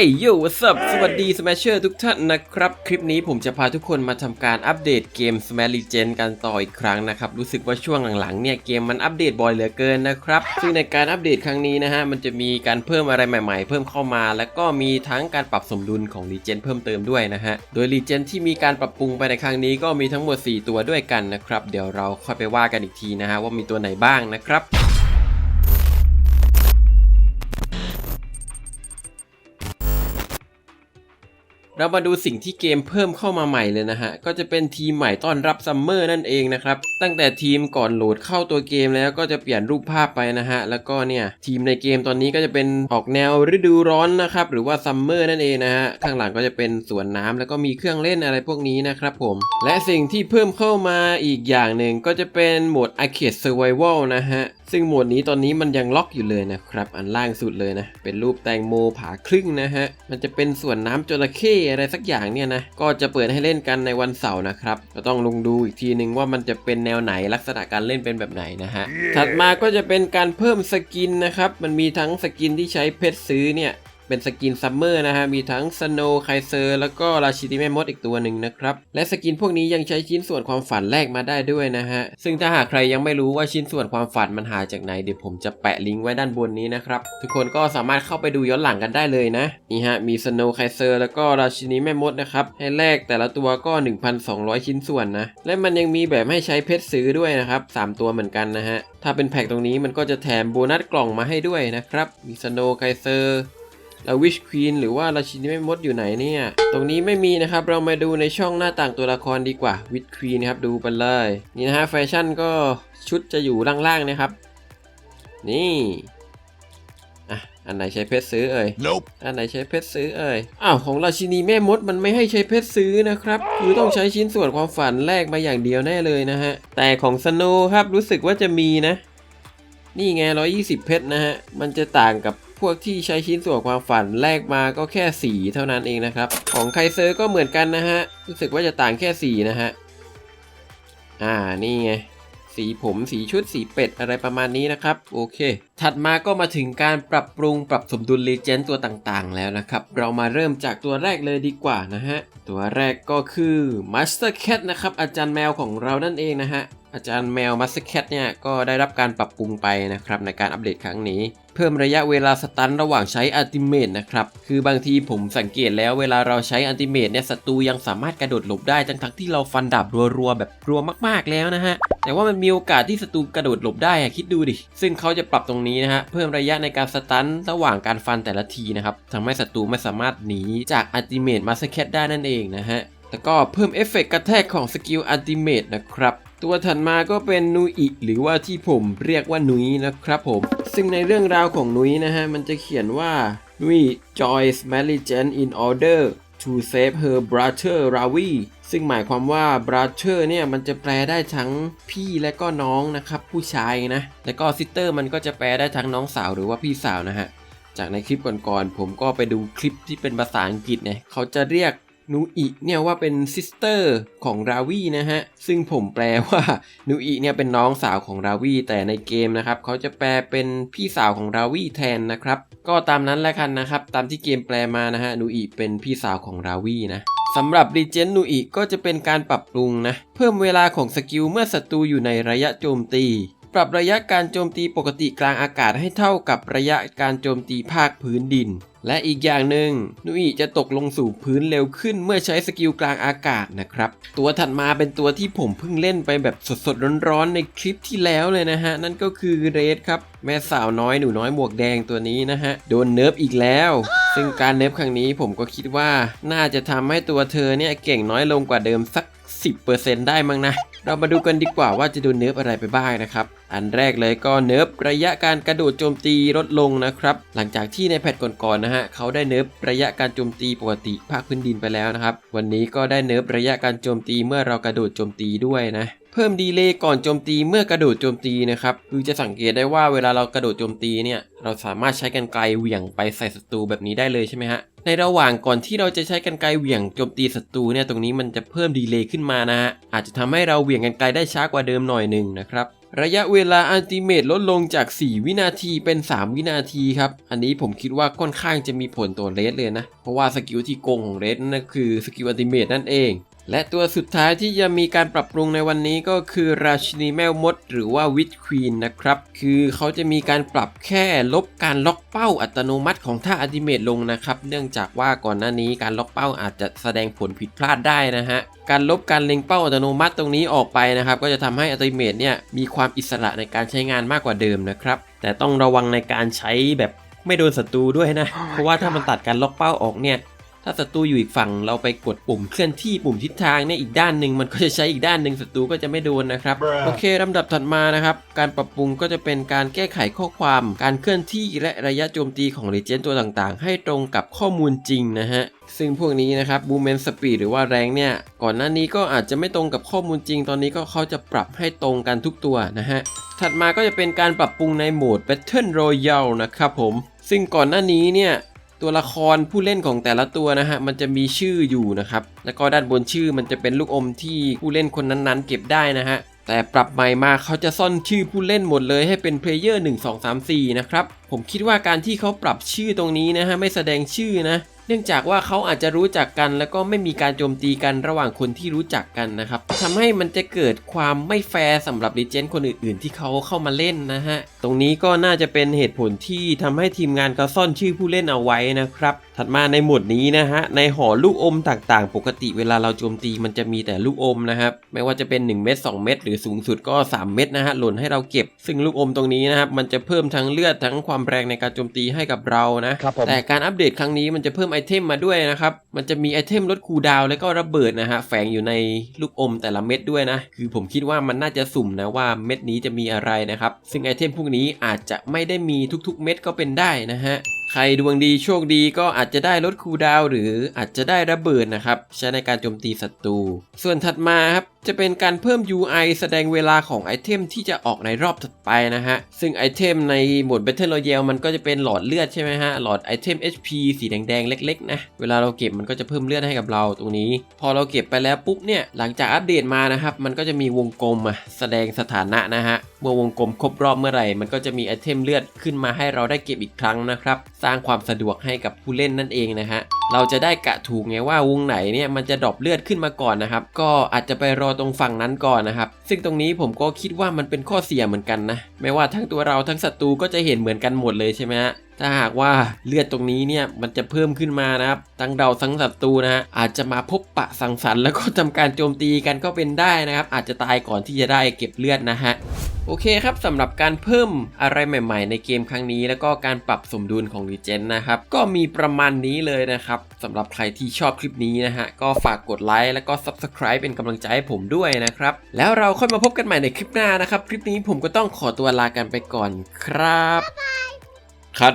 เอ้ยโย่วัสสวัสดีสมาเชอร์ทุกท่านนะครับ คลิปนี้ผมจะพาทุกคนมาทำการอัปเดตเกม Smash Legend กันต่ออีกครั้งนะครับ รู้สึกว่าช่วงหลังๆเนี่ยเกมมันอัปเดตบ่อยเหลือเกินนะครับ ซึ่งในการอัปเดตครั้งนี้นะฮะ มันจะมีการเพิ่มอะไรใหม่ๆ เพิ่มเข้ามา แล้วก็มีทั้งการปรับสมดุลของ Legend เพิ่มเติมด้วยนะฮะ โดย Legend ที่มีการปรับปรุงไปในครั้งนี้ก็มีทั้งหมด 4 ตัวด้วยกันนะครับ เดี๋ยวเราค่อยไปว่ากันอีกทีนะฮะว่ามีตัวไหนบ้างนะครับ เรามาดูสิ่งที่เกมเพิ่มเข้ามาใหม่เลยนะฮะ ก็จะเป็นทีมใหม่ต้อนรับซัมเมอร์นั่นเองนะครับ ตั้งแต่ทีมก่อนโหลดเข้าตัวเกมแล้วก็จะเปลี่ยนรูปภาพไปนะฮะ แล้วก็เนี่ย ทีมในเกมตอนนี้ก็จะเป็นออกแนวฤดูร้อนนะครับ หรือว่าซัมเมอร์นั่นเองนะฮะ ข้างหลังก็จะเป็นสวนน้ำแล้วก็มีเครื่องเล่นอะไรพวกนี้นะครับผม และสิ่งที่เพิ่มเข้ามาอีกอย่างหนึ่งก็จะเป็นโหมด Arcade Survival นะฮะ ซึ่งโหมดนี้ตอนนี้มันยังล็อกอยู่เลยนะครับ อันล่างสุดเลยนะ เป็นรูปแตงโมผาครึ่งนะฮะ มันจะเป็นส่วนน้ำจระเข้อะไรสักอย่างเนี่ยนะ ก็จะเปิดให้เล่นกันในวันเสาร์นะครับ ก็ต้องลงดูอีกทีนึงว่ามันจะเป็นแนวไหนลักษณะการเล่นเป็นแบบไหนนะฮะ ถัดมาก็จะเป็นการเพิ่มสกินนะครับ มันมีทั้งสกินที่ใช้เพชรซื้อเนี่ย เป็นสกินซัมเมอร์นะฮะ มีทั้งสโนว์ไคเซอร์แล้วก็ราชินีแม่มดอีกตัวหนึ่งนะครับ และสกินพวกนี้ยังใช้ชิ้นส่วนความฝันแลกมาได้ด้วยนะฮะ ซึ่งถ้าหากใครยังไม่รู้ว่าชิ้นส่วนความฝันมันหาจากไหนเดี๋ยวผมจะแปะลิงก์ไว้ด้านบนนี้นะครับ ทุกคนก็สามารถเข้าไปดูย้อนหลังกันได้เลยนะนี่ฮะมีสโนว์ไคเซอร์แล้วก็ราชินีแม่มดนะครับให้แลกแต่ละตัวก็ 1,200 ชิ้นส่วนนะและมันยังมีแบบให้ใช้เพชรซื้อด้วยนะครับสามตัวเหมือนกันนะฮะถ้าเป็นแพ็คตรงนี้มันก็จะแถมโบนัสกล่องมาให้ด้วยนะครับมีสโนว์ไคเซอร์ แล้ววิชควีนหรือว่าราชินีแม่มดอยู่ไหนเนี่ย ตรงนี้ไม่มีนะครับ เรามาดูในช่องหน้าต่างตัวละครดีกว่าวิชควีนครับดูไปเลย นี่นะฮะแฟชั่นก็ชุดจะอยู่ล่างๆนะครับ นี่อะอันไหนใช้เพชรซื้อเอ่ย Nope. อันไหนใช้เพชรซื้อเอ่ย อ้าวของราชินีแม่มดมันไม่ให้ใช้เพชรซื้อนะครับ คือต้องใช้ชิ้นส่วนความฝันแลกมาอย่างเดียวแน่เลยนะฮะ แต่ของสโนครับรู้สึกว่าจะมีนะ นี่ไง120 เพชรนะฮะ มันจะต่างกับ พวกที่ใช้ชิ้นส่วนความฝันแลกมาก็แค่สีเท่านั้นเองนะครับ ของไคเซอร์ก็เหมือนกันนะฮะ รู้สึกว่าจะต่างแค่สีนะฮะ อ่า นี่ไง สีผมสีชุดสีเป็ดอะไรประมาณนี้นะครับ โอเค ถัดมาก็มาถึงการปรับปรุงปรับสมดุลเลเจนด์ตัวต่างๆ แล้วนะครับ เรามาเริ่มจากตัวแรกเลยดีกว่านะฮะ ตัวแรกก็คือ Master Cat นะครับ อาจารย์แมวของเรานั่นเองนะฮะ อาจารย์แมว Master Cat เนี่ยก็ได้รับการปรับปรุงไปนะครับในการอัปเดตครั้งนี้ เพิ่มระยะเวลาสตันระหว่างใช้อัลติเมตนะครับ คือบางทีผมสังเกตแล้วเวลาเราใช้อัลติเมตเนี่ยศัตรูยังสามารถกระโดดหลบได้ทั้งทั้งที่เราฟันดาบรัวๆ แบบรัวมากๆแล้วนะฮะ แต่ว่ามันมีโอกาสที่ศัตรูกระโดดหลบได้อะคิดดูดิ ซึ่งเขาจะปรับตรงนี้นะฮะเพิ่มระยะในการสตันระหว่างการฟันแต่ละทีนะครับทำให้ศัตรูไม่สามารถหนีจากอัลติเมตมาสแคตได้นั่นเองนะฮะแล้วก็เพิ่มเอฟเฟกต์กระแทกของสกิลอัลติเมตนะครับ ตัวถัดมาก็เป็นนุยอิหรือว่าที่ผมเรียกว่านุยนะครับผม ซึ่งในเรื่องราวของนุยนะฮะ มันจะเขียนว่านุย joins Maligen in order to save her brother Ravi ซึ่งหมายความว่า brother เนี่ย มันจะแปลได้ทั้งพี่และก็น้องนะครับ ผู้ชายนะ แล้วก็ sister มันก็จะแปลได้ทั้งน้องสาวหรือว่าพี่สาวนะฮะ จากในคลิปก่อนๆผมก็ไปดูคลิปที่เป็นภาษาอังกฤษเนี่ยเขาจะเรียก นูอิเนี่ยว่าเป็นซิสเตอร์ของราวีนะฮะ ซึ่งผมแปลว่านูอิเนี่ยเป็นน้องสาวของราวีแต่ในเกมนะครับเขาจะแปลเป็นพี่สาวของราวีแทนนะครับ ก็ตามนั้นแหละกันนะครับ ตามที่เกมแปลมานะฮะนูอิเป็นพี่สาวของราวีนะสำหรับรีเจนนูอิก็จะเป็นการปรับปรุงนะ เพิ่มเวลาของสกิลเมื่อศัตรูอยู่ในระยะโจมตี ปรับระยะการโจมตีปกติกลางอากาศให้เท่ากับระยะการโจมตีภาคพื้นดิน และอีกอย่างหนึ่งนุยจะตกลงสู่พื้นเร็วขึ้นเมื่อใช้สกิลกลางอากาศนะครับ ตัวถัดมาเป็นตัวที่ผมเพิ่งเล่นไปแบบสดๆร้อนๆในคลิปที่แล้วเลยนะฮะ นั่นก็คือเรดครับแม่สาวน้อยหนูน้อยหมวกแดงตัวนี้นะฮะ โดนเนิร์ฟอีกแล้ว ซึ่งการเนิร์ฟครั้งนี้ผมก็คิดว่า น่าจะทำให้ตัวเธอเนี่ยเก่งน้อยลงกว่าเดิมสัก 10%ได้มั้งนะ เรามาดูกันดีกว่าว่าจะดูเนิร์ฟอะไรไปบ้างนะครับ อันแรกเลยก็เนิร์ฟระยะการกระโดดโจมตีลดลงนะครับ หลังจากที่ในแพทก่อนๆนะฮะเขาได้เนิร์ฟระยะการโจมตีปกติภาคพื้นดินไปแล้วนะครับ วันนี้ก็ได้เนิร์ฟระยะการโจมตีเมื่อเรากระโดดโจมตีด้วยนะ เพิ่มดีเลย์ก่อนโจมตีเมื่อกระโดดโจมตีนะครับคือจะสังเกตได้ว่าเวลาเรากระโดดโจมตีเนี่ยเราสามารถใช้กันไกลเหวี่ยงไปใส่ศัตรูแบบนี้ได้เลยใช่ไหมฮะในระหว่างก่อนที่เราจะใช้กันไกลเหวี่ยงโจมตีศัตรูเนี่ยตรงนี้มันจะเพิ่มดีเลย์ขึ้นมานะฮะอาจจะทำให้เราเหวี่ยงกันไกลได้ช้ากว่าเดิมหน่อยหนึ่งนะครับระยะเวลาอัลติเมตลดลงจาก 4 วินาทีเป็น 3 วินาทีครับ อันนี้ผมคิดว่าค่อนข้างจะมีผลต่อเรสเลยนะ เพราะว่าสกิลที่โกงของเรสนั่นคือสกิลอัลติเมตนั่นเอง และตัวสุดท้ายที่จะมีการปรับปรุงในวันนี้ก็คือราชินีแมวมด หรือว่าวิทควีนนะครับ คือเขาจะมีการปรับแค่ลบการล็อกเป้าอัตโนมัติของท่าอัติเมตลงนะครับ เนื่องจากว่าก่อนหน้านี้การล็อกเป้าอาจจะแสดงผลผิดพลาดได้นะฮะ การลบการเล็งเป้าอัตโนมัติตรงนี้ออกไปนะครับ ก็จะทำให้อัติเมตเนี่ยมีความอิสระในการใช้งานมากกว่าเดิมนะครับ แต่ต้องระวังในการใช้แบบไม่โดนศัตรูด้วยนะ เพราะว่าถ้ามันตัดการล็อกเป้าออกเนี่ย ถ้าศัตรูอยู่อีกฝั่งเราไปกดปุ่มเคลื่อนที่ปุ่มทิศทางเนี่ยอีกด้านหนึ่งมันก็จะใช้อีกด้านหนึ่งศัตรูก็จะไม่โดนนะครับ โอเคลำดับถัดมานะครับ การปรับปรุงก็จะเป็นการแก้ไขข้อความ การเคลื่อนที่และระยะโจมตีของเลเจนด์ตัวต่างๆ ให้ตรงกับข้อมูลจริงนะฮะซึ่งพวกนี้นะครับบูมเมนสปีดหรือว่าแรงเนี่ย ก่อนหน้านี้ก็อาจจะไม่ตรงกับข้อมูลจริง ตอนนี้ก็เขาจะปรับให้ตรงกันทุกตัวนะฮะ ถัดมาก็จะเป็นการปรับปรุงในโหมด Battle Royale นะครับผม ซึ่งก่อนหน้านี้เนี่ย ตัวละครผู้เล่นของแต่ละตัวนะฮะมันจะมีชื่ออยู่นะครับ แล้วก็ด้านบนชื่อมันจะเป็นลูกอมที่ผู้เล่นคนนั้นๆ เก็บได้นะฮะแต่ปรับใหม่มาเขาจะซ่อนชื่อผู้เล่นหมดเลยให้เป็นเพลเยอร์1 2 3 4 นะครับ ผมคิดว่าการที่เขาปรับชื่อตรงนี้นะฮะไม่แสดงชื่อนะ เนื่องจากว่าเขาอาจจะรู้จักกันแล้วก็ไม่มีการโจมตีกันระหว่างคนที่รู้จักกันนะครับทำให้มันจะเกิดความไม่แฟร์สำหรับลีเจนคนอื่นๆ ที่เขาเข้ามาเล่นนะฮะตรงนี้ก็น่าจะเป็นเหตุผลที่ทำให้ทีมงานเขาซ่อนชื่อผู้เล่นเอาไว้นะครับ ถัดมาในโหมดนี้นะฮะ ในห่อลูกอมต่างๆ ปกติเวลาเราโจมตีมันจะมีแต่ลูกอมนะครับ ไม่ว่าจะเป็น 1 เม็ด2เม็ดหรือสูงสุดก็ 3 เม็ดนะฮะ หล่นให้เราเก็บ ซึ่งลูกอมตรงนี้นะครับ มันจะเพิ่มทั้งเลือดทั้งความแรงในการโจมตีให้กับเรานะครับผมแต่การอัปเดตครั้งนี้มันจะเพิ่มไอเทมมาด้วยนะครับ มันจะมีไอเทมลดคูลดาวน์แล้วก็ระเบิดนะฮะ แฝงอยู่ในลูกอมแต่ละเม็ดด้วยนะ คือผมคิดว่ามันน่าจะสุ่มนะว่าเม็ดนี้จะมีอะไรนะครับ ซึ่งไอเทมพวกนี้อาจจะไม่ได้มีทุกๆเม็ดก็เป็นได้นะฮะใครดวงดีโชคดีก็อาจจะได้ลดคูดาวหรืออาจจะได้ระเบิดนะครับ ใช้ในการโจมตีศัตรู ส่วนถัดมาครับจะเป็นการเพิ่ม UI แสดงเวลาของไอเทมที่จะออกในรอบถัดไปนะฮะ ซึ่งไอเทมในโหมด Battle Royale มันก็จะเป็นหลอดเลือดใช่ไหมฮะ หลอดไอเทม HP สีแดงๆ เล็กๆ นะ เวลาเราเก็บมันก็จะเพิ่มเลือดให้กับเราตรงนี้ พอเราเก็บไปแล้วปุ๊บเนี่ย หลังจากอัปเดตมานะครับ มันก็จะมีวงกลมอะแสดงสถานะนะฮะ เมื่อวงกลมครบรอบเมื่อไหร่ มันก็จะมีไอเทมเลือดขึ้นมาให้เราได้เก็บอีกครั้งนะครับ สร้างความสะดวกให้กับผู้เล่นนั่นเองนะฮะ เราจะได้กะถูกไงว่าวงไหนเนี่ยมันจะดรอปเลือดขึ้นมาก่อนนะครับ ก็อาจจะไปรอตรงฝั่งนั้นก่อนนะครับ ซึ่งตรงนี้ผมก็คิดว่ามันเป็นข้อเสียเหมือนกันนะ ไม่ว่าทั้งตัวเราทั้งศัตรูก็จะเห็นเหมือนกันหมดเลยใช่ไหมฮะ ถ้าหากว่าเลือดตรงนี้เนี่ยมันจะเพิ่มขึ้นมานะครับทั้งเราทั้งศัตรูนะฮะอาจจะมาพบปะสังสรรค์แล้วก็ทำการโจมตีกันก็เป็นได้นะครับ อาจจะตายก่อนที่จะได้เก็บเลือดนะฮะโอเคครับสำหรับการเพิ่มอะไรใหม่ ๆ ในเกมครั้งนี้ แล้วก็การปรับสมดุลของ Regen นะครับ ก็มีประมาณนี้เลยนะครับสำหรับใครที่ชอบคลิปนี้นะฮะ ก็ฝากกดไลค์แล้วก็ Subscribe เป็นกำลังใจให้ผมด้วยนะครับ แล้วเราค่อยมาพบกันใหม่ในคลิปหน้านะครับ คลิปนี้ผมก็ต้องขอตัวลากันไปก่อนครับคัด